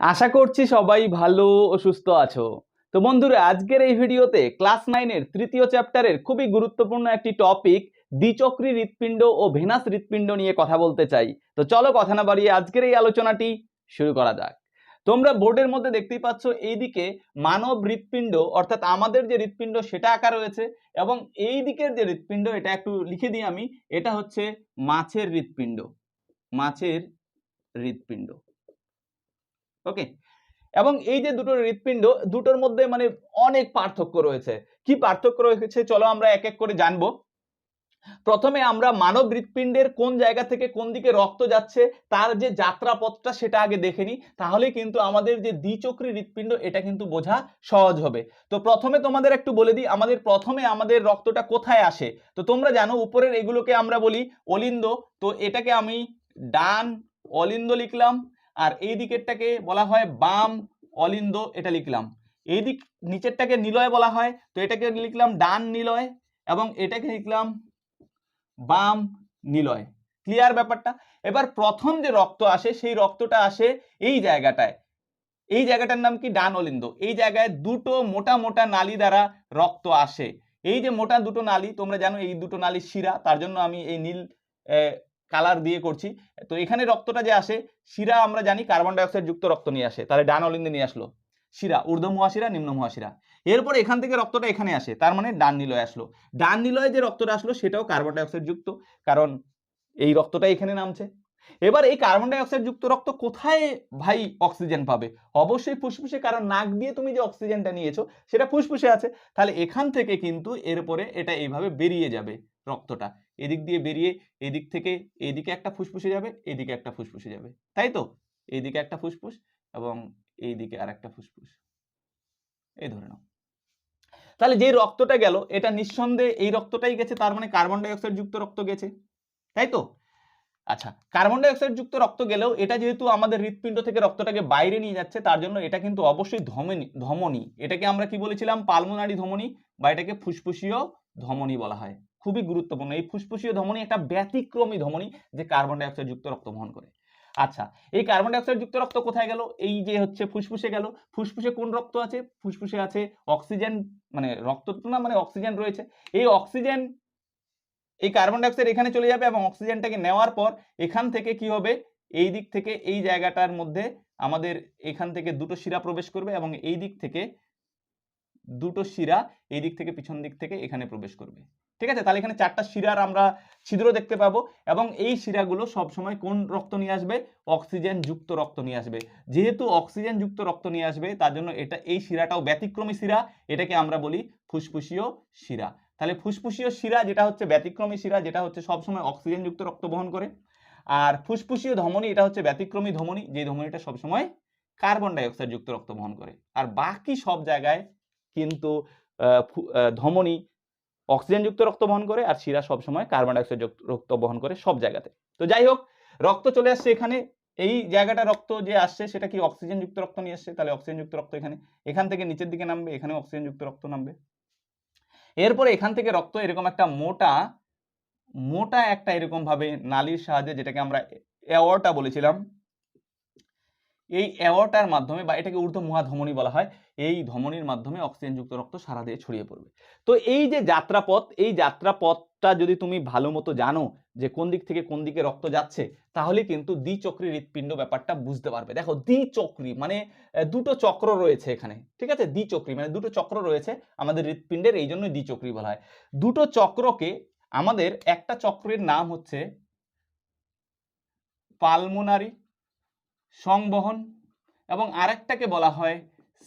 আশা করছি সবাই ভালো ও সুস্থ আছো। তো বন্ধুরা, আজকের এই ভিডিওতে ক্লাস নাইনের তৃতীয় চ্যাপ্টারের খুবই গুরুত্বপূর্ণ একটি টপিক, দ্বিচক্রী হৃৎপিণ্ড ও ভেনাস হৃৎপিণ্ড নিয়ে কথা বলতে চাই। তো চলো কথা না বাড়িয়ে আজকের এই আলোচনাটি শুরু করা যাক। তোমরা বোর্ডের মধ্যে দেখতেই পাচ্ছ, এইদিকে মানব হৃৎপিণ্ড, অর্থাৎ আমাদের যে হৃৎপিণ্ড সেটা আঁকা রয়েছে এবং এই দিকের যে হৃৎপিণ্ড, এটা একটু লিখে দিই আমি, এটা হচ্ছে মাছের হৃৎপিণ্ড। মাছের হৃৎপিণ্ড। ওকে এবং এই যে দুটো হৃৎপিণ্ড, দুটোর মধ্যে মানে অনেক পার্থক্য রয়েছে। কি পার্থক্য রয়েছে? চলো আমরা এক এক করে জানব। প্রথমে আমরা মানব হৃৎপিণ্ডের কোন জায়গা থেকে কোন দিকে রক্ত যাচ্ছে, তার যে যাত্রাপথটা সেটা আগে দেখে নিই। তাহলে কিন্তু আমাদের যে দ্বিচক্রী হৃৎপিণ্ড, এটা কিন্তু বোঝা সহজ হবে। তো প্রথমে তোমাদের একটু বলে দিই, আমাদের প্রথমে আমাদের রক্তটা কোথায় আসে? তো তোমরা জানো, উপরের এগুলোকে আমরা বলি অলিন্দ। তো এটাকে আমি ডান অলিন্দ লিখলাম আর এই দিকেরটাকে বলা হয় বাম অলিন্দ, এটা লিখলাম। এই দিক নিচেরটাকে নিলয় বলা হয়, তো এটাকে লিখলাম ডান নিলয় এবং এটাকে লিখলাম বাম নিলয়। ক্লিয়ার ব্যাপারটা? এবার প্রথম যে রক্ত আসে, সেই রক্তটা আসে এই জায়গাটায়। এই জায়গাটার নাম কি? ডান অলিন্দ। এই জায়গায় দুটো মোটা মোটা নালী দ্বারা রক্ত আসে। এই যে মোটা দুটো নালী, তোমরা জানো এই দুটো নালী শিরা, তার জন্য আমি এই নীল কালার দিয়ে করছি। তো এখানে রক্তটা যে আসে, শিরা আমরা জানি কার্বন ডাইঅক্সাইড যুক্ত রক্ত নিয়ে আসে। তাহলে ডান অলিন্দে নিয়ে আসলো। শিরা ঊর্ধ্ব মহাশিরা নিম্ন মহাশিরা এরপর এখান থেকে রক্তটা এখানে আসে, তার মানে ডান নিলয় আসলো। ডান নিলয়ে যে রক্তটা আসলো, সেটাও কার্বন ডাইঅক্সাইড যুক্ত, কারণ এই রক্তটা এখানে নামছে। এবার এই কার্বন ডাইঅক্সাইড যুক্ত রক্ত কোথায় ভাই অক্সিজেন পাবে? অবশ্যই ফুসফুসে, কারণ নাক দিয়ে তুমি যে অক্সিজেনটা নিয়েছো, সেটা ফুসফুসে আছে। তাহলে এখান থেকে কিন্তু এরপরে এটা এইভাবে বেরিয়ে যাবে রক্তটা। এদিক দিয়ে বেরিয়ে এদিক থেকে এদিকে একটা ফুসফুসে যাবে, এদিকে একটা ফুসফুসে যাবে। তাই তো? এইদিকে একটা ফুসফুস এবং এইদিকে আর একটা ফুসফুস। এই ধরে নাও। তাহলে যে রক্তটা গেল, এটা নিঃসন্দেহে এই রক্তটাই গেছে, তার মানে কার্বন ডাইঅক্সাইড যুক্ত রক্ত গেছে। তাই তো? আচ্ছা কার্বন ডাইঅক্সাইড যুক্ত রক্ত গেলেও এটা যেহেতু আমাদের হৃৎপিণ্ড থেকে রক্তটাকে বাইরে নিয়ে যাচ্ছে, তার জন্য এটা কিন্তু অবশ্যই ধমনী ধমনী। এটাকে আমরা কি বলেছিলাম? পালমোনারি ধমনী বা এটাকে ফুসফুসীয় ধমনী বলা হয়। খুবই গুরুত্বপূর্ণ। এই ফুসফুসীয় ধমনী একটা ব্যতিক্রমী ধমনী যে কার্বন ডাইঅক্সাইড যুক্ত রক্ত বহন করে। আচ্ছা এই কার্বন ডাইঅক্সাইড যুক্ত রক্ত কোথায় গেল? এই যে হচ্ছে ফুসফুসে গেল। ফুসফুসে কোন রক্ত আছে? ফুসফুসে আছে অক্সিজেন মানে রক্ত না মানে অক্সিজেন রয়েছে। এই অক্সিজেন এই কার্বন ডাইঅক্সাইড এখানে চলে যাবে এবং অক্সিজেনটাকে নেওয়ার পর এখান থেকে কি হবে? এই দিক থেকে এই জায়গাটার মধ্যে আমাদের এখান থেকে দুটো শিরা প্রবেশ করবে এবং এই দিক থেকে দুটো শিরা এই দিক থেকে পিছন দিক থেকে এখানে প্রবেশ করবে। ঠিক আছে? তাহলে এখানে চারটা শিরার আমরা ছিদ্র দেখতে পাবো এবং এই শিরাগুলো সবসময় কোন রক্ত নিয়ে আসবে? অক্সিজেন যুক্ত রক্ত নিয়ে আসবে। যেহেতু অক্সিজেন যুক্ত রক্ত নিয়ে আসবে, তার জন্য এটা, এই শিরাটাও ব্যতিক্রমী শিরা, এটাকে আমরা বলি ফুসফুসীয় শিরা। তাহলে ফুসফুসীয় শিরা যেটা হচ্ছে ব্যতিক্রমী শিরা, যেটা হচ্ছে সবসময় অক্সিজেন যুক্ত রক্ত বহন করে। আর ফুসফুসীয় ধমনী, এটা হচ্ছে ব্যতিক্রমী ধমনী যে ধমনীটা সবসময় কার্বন ডাইঅক্সাইড যুক্ত রক্ত বহন করে। আর বাকি সব জায়গায় কিন্তু ধমনী অক্সিজেন যুক্ত রক্ত বহন করে আর শিরা সবসময় কার্বন ডাইঅক্সাইড রক্ত বহন করে সব জায়গাতে। তো যাই হোক, রক্ত চলে আসছে এখানে। এই জায়গাটা রক্ত যে আসছে সেটা কি অক্সিজেন যুক্ত রক্ত নিয়ে আসছে? তাহলে অক্সিজেন যুক্ত রক্ত এখানে। এখান থেকে নিচের দিকে নামবে এখানে অক্সিজেন যুক্ত রক্ত নামবে। এরপরে এখান থেকে রক্ত এরকম একটা মোটা মোটা একটা এরকম ভাবে নালীর সাহায্যে যেটাকে আমরা অ্যাওয়ার্টা বলেছিলাম। এই অ্যাওয়ার্টার মাধ্যমে বা এটাকে ঊর্ধ্ব মহাধমনী বলা হয়, এই ধমনীর মাধ্যমে অক্সিজেনযুক্ত রক্ত সারা দিয়ে ছড়িয়ে পড়বে। তো এই যে যাত্রাপথ, এই যাত্রাপথটা যদি তুমি ভালো মতো জানো যে কোন দিক থেকে কোন দিকে রক্ত যাচ্ছে, তাহলে কিন্তু দ্বিচক্রী হৃৎপিণ্ড ব্যাপারটা বুঝতে পারবে। দেখো, দ্বিচক্রী মানে দুটো চক্র রয়েছে এখানে, ঠিক আছে? দ্বিচক্রী মানে দুটো চক্র রয়েছে আমাদের হৃৎপিণ্ডের, এই জন্যই দ্বিচক্রী বলা হয়। দুটো চক্রকে আমাদের একটা চক্রের নাম হচ্ছে পালমোনারি সংবহন এবং আরেকটাকে বলা হয়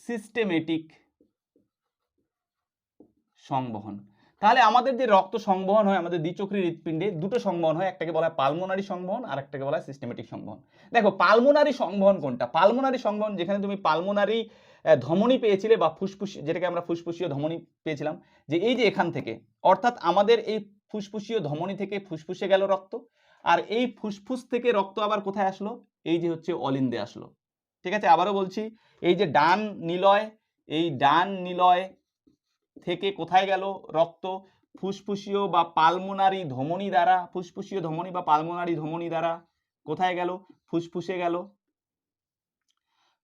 সিস্টেমেটিক সংবহন। তাহলে আমাদের যে রক্ত সংবহন হয়, আমাদের দ্বিচক্রী হৃৎপিণ্ডে দুটো সংবহন হয়, একটাকে বলা হয় পালমোনারি সংবহন আর একটাকে বলা হয় সিস্টেমেটিক সংবহন। দেখো পালমোনারি সংবহন কোনটা? পালমোনারি সংবহন যেখানে তুমি পালমোনারি ধমনী পেয়েছিলে বা ফুসফুস, যেটাকে আমরা ফুসফুসীয় ধমনী পেয়েছিলাম, যে এই যে এখান থেকে, অর্থাৎ আমাদের এই ফুসফুসীয় ধমনী থেকে ফুসফুসে গেল রক্ত আর এই ফুসফুস থেকে রক্ত আবার কোথায় আসলো? এই যে হচ্ছে অলিন্দে আসলো। ঠিক আছে? আবারও বলছি, এই যে ডান নিলয়, এই ডান নিলয় থেকে কোথায় গেল রক্ত? ফুসফুসীয় বা পালমোনারি ধমনী দ্বারা, ফুসফুসীয় ধমনী বা পালমোনারি ধমনী দ্বারা কোথায় গেল? ফুসফুসে গেল।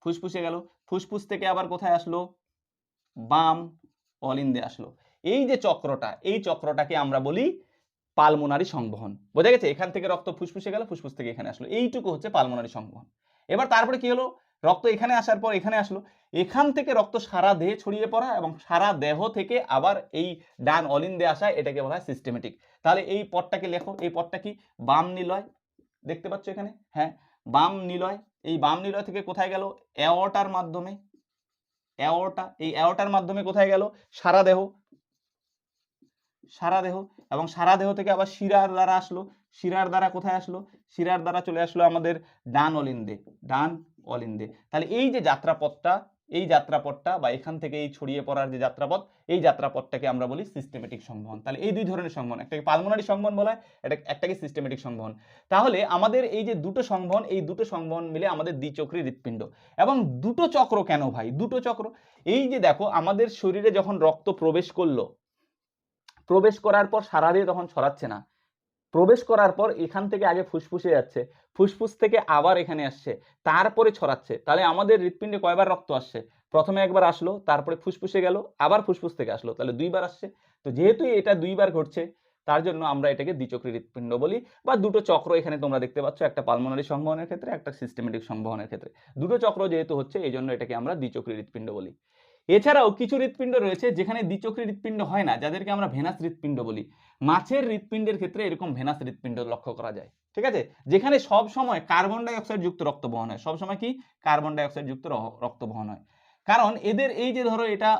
ফুসফুসে গেল। ফুসফুস থেকে আবার কোথায় আসলো? বাম অলিন্দে আসলো। এই যে চক্রটা, এই চক্রটাকে আমরা বলি পালমোনারি সংবহন। বোঝা গেছে? এখান থেকে রক্ত ফুসফুসে গেল, ফুসফুস থেকে এখানে আসলো। এইটুকু হচ্ছে পালমোনারি সংবহন। এবার তারপরে কি হলো? রক্ত এখানে আসার পর এখানে আসলো। এখান থেকে রক্ত সারা দেহে ছড়িয়ে পড়া এবং সারা দেহ থেকে আবার এই ডান অলিন্দে আসা, এটাকে বলা হয় সিস্টেমেটিক তাহলে এই পথটাকে লেখো। এই পথটা কি? বাম নিলয়। দেখতে পাচ্ছ এখানে? হ্যাঁ বাম নিলয়। এই বাম নিলয় থেকে কোথায় গেল? অ্যাওর্টার মাধ্যমে। অ্যাওর্টা এই অ্যাওর্টার মাধ্যমে কোথায় গেল? সারা দেহ। সারা দেহ এবং সারা দেহ থেকে আবার শিরার দ্বারা আসলো। শিরার দ্বারা কোথায় আসলো? শিরার দ্বারা চলে আসলো আমাদের ডান অলিন্দে ডান অলিন্দে। তাহলে এই যে যাত্রাপথটা, এই যাত্রাপথটা বা এখান থেকে এই ছড়িয়ে পড়ার যে যাত্রাপথ, এই যাত্রাপথটাকে আমরা বলি সিস্টেমেটিক সংবহন। তাহলে এই দুই ধরনের সংবহন একটাকে পালমোনারি সংবহন বলা হয়, এটা একটাকে সিস্টেমেটিক সংবহন। তাহলে আমাদের এই যে দুটো সংবহন, এই দুটো সংবহন মিলে আমাদের দ্বিচক্রী হৃৎপিণ্ড। এবং দুটো চক্র কেন ভাই? দুটো চক্র, এই যে দেখো আমাদের শরীরে যখন রক্ত প্রবেশ করল প্রবেশ করার পর সারা দিয়ে তখন ছড়াচ্ছে না। প্রবেশ করার পর এখান থেকে আগে ফুসফুসে যাচ্ছে, ফুসফুস থেকে আবার এখানে আসছে, তারপরে ছড়াচ্ছে। তাহলে আমাদের হৃৎপিণ্ডে কয়বার রক্ত আসছে? প্রথমে একবার আসলো, তারপরে ফুসফুসে গেল, আবার ফুসফুস থেকে আসলো, তাহলে দুইবার আসছে। তো যেহেতু এটা দুইবার ঘটছে, তার জন্য আমরা এটাকে দ্বিচক্রী হৃৎপিণ্ড বলি, বা দুটো চক্র এখানে তোমরা দেখতে পাচ্ছ, একটা পালমোনারি সংবহনের ক্ষেত্রে, একটা সিস্টেমেটিক সংবহনের ক্ষেত্রে। দুটো চক্র যেহেতু হচ্ছে এই জন্য এটাকে আমরা দ্বিচক্রী হৃৎপিণ্ড বলি। এছাড়াও কিছু হৃৎপিণ্ড রয়েছে যেখানে দ্বিচক্রী হৃৎপিণ্ড হয় না, যাদেরকে আমরা ভেনাস হৃৎপিণ্ড বলি। মাছের হৃৎপিণ্ডের ক্ষেত্রে এরকম ভেনাস হৃৎপিণ্ড লক্ষ্য করা যায়, ঠিক আছে? যেখানে সব সময় কার্বন ডাই অক্সাইড যুক্ত রক্ত বহন হয়। সবসময় কি? কার্বন ডাই অক্সাইড যুক্ত রক্ত বহন হয়। কারণ এদের এই যে ধরো এটা,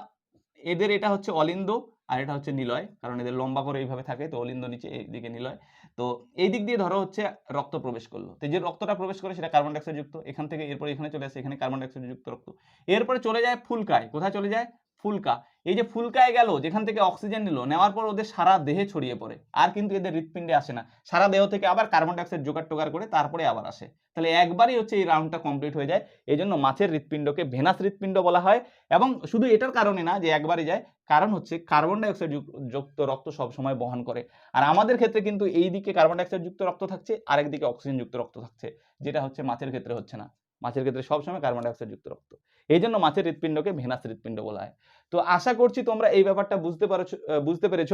এদের এটা হচ্ছে অলিন্দ আর এটা হচ্ছে নিলয়, কারণ এদের লম্বা করে এইভাবে থাকে, তো অলিন্দ নিচে এইদিকে নিলয়। তো এই দিক দিয়ে ধরো হচ্ছে রক্ত প্রবেশ করল। তো যে রক্তটা প্রবেশ করে সেটা কার্বন ডাইঅক্সাইড যুক্ত, এখান থেকে এরপরে এখানে চলে আসে, এখানে কার্বন ডাইঅক্সাইড যুক্ত রক্ত। এরপরে চলে যায় ফুলকায়, কোথায় চলে যায়? ফুলকা। এই যে ফুলকায় গেল, যেখান থেকে অক্সিজেন নিল, নেওয়ার পর ওদের সারা দেহে ছড়িয়ে পড়ে। আর কিন্তু এদের হৃৎপিণ্ডে আসে না। সারা দেহ থেকে আবার কার্বন ডাইঅক্সাইড জোগাড় টোগাড় করে তারপরে আবার আসে। তাহলে একবারই হচ্ছে এই রাউন্ডটা কমপ্লিট হয়ে যায়। এই জন্য মাছের হৃৎপিণ্ডকে ভেনাস হৃৎপিণ্ড বলা হয়। এবং শুধু এটার কারণে না যে একবারই যায়, কারণ হচ্ছে কার্বন ডাইঅক্সাইড যুক্ত রক্ত সব সময় বহন করে। আর আমাদের ক্ষেত্রে কিন্তু এই দিকে কার্বন ডাইঅক্সাইড যুক্ত রক্ত থাকছে, আরেক দিকে অক্সিজেন যুক্ত রক্ত থাকছে। যেটা হচ্ছে মাছের ক্ষেত্রে হচ্ছে না। মাছের ক্ষেত্রে সবসময় কার্বন ডাইঅক্সাইড যুক্ত রক্ত। এই জন্য মাছের হৃৎপিণ্ডকে ভেনাস হৃৎপিণ্ড বলা হয়। তো আশা করছি তোমরা এই ব্যাপারটা বুঝতে আহ, বুঝতে পেরেছ।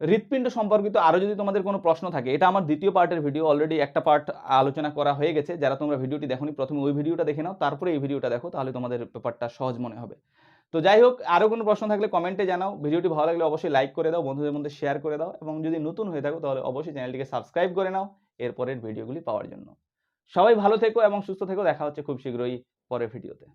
হৃৎপিণ্ড সম্পর্কিত আরও যদি তোমাদের কোনো প্রশ্ন থাকে এটা আমার দ্বিতীয় পার্টের ভিডিও অলরেডি একটা পার্ট আলোচনা করা হয়ে গেছে। যারা তোমরা ভিডিওটি দেখোনি প্রথমে ওই ভিডিওটা দেখে নাও তারপরে এই ভিডিওটা দেখো তাহলে তোমাদের ব্যাপারটা সহজ মনে হবে। তো যাই হোক আরও কোনো প্রশ্ন থাকলে কমেন্টে জানাও। ভিডিওটি ভালো লাগলে অবশ্যই লাইক করে দাও বন্ধুদের মধ্যে শেয়ার করে দাও এবং যদি নতুন হয়ে থাকো তাহলে অবশ্যই চ্যানেলটিকে সাবস্ক্রাইব করে নাও এরপরের ভিডিওগুলি পাওয়ার জন্য। সবাই ভালো থেকো এবং সুস্থ থেকো। দেখা হচ্ছে খুব শীঘ্রই পরের ভিডিওতে।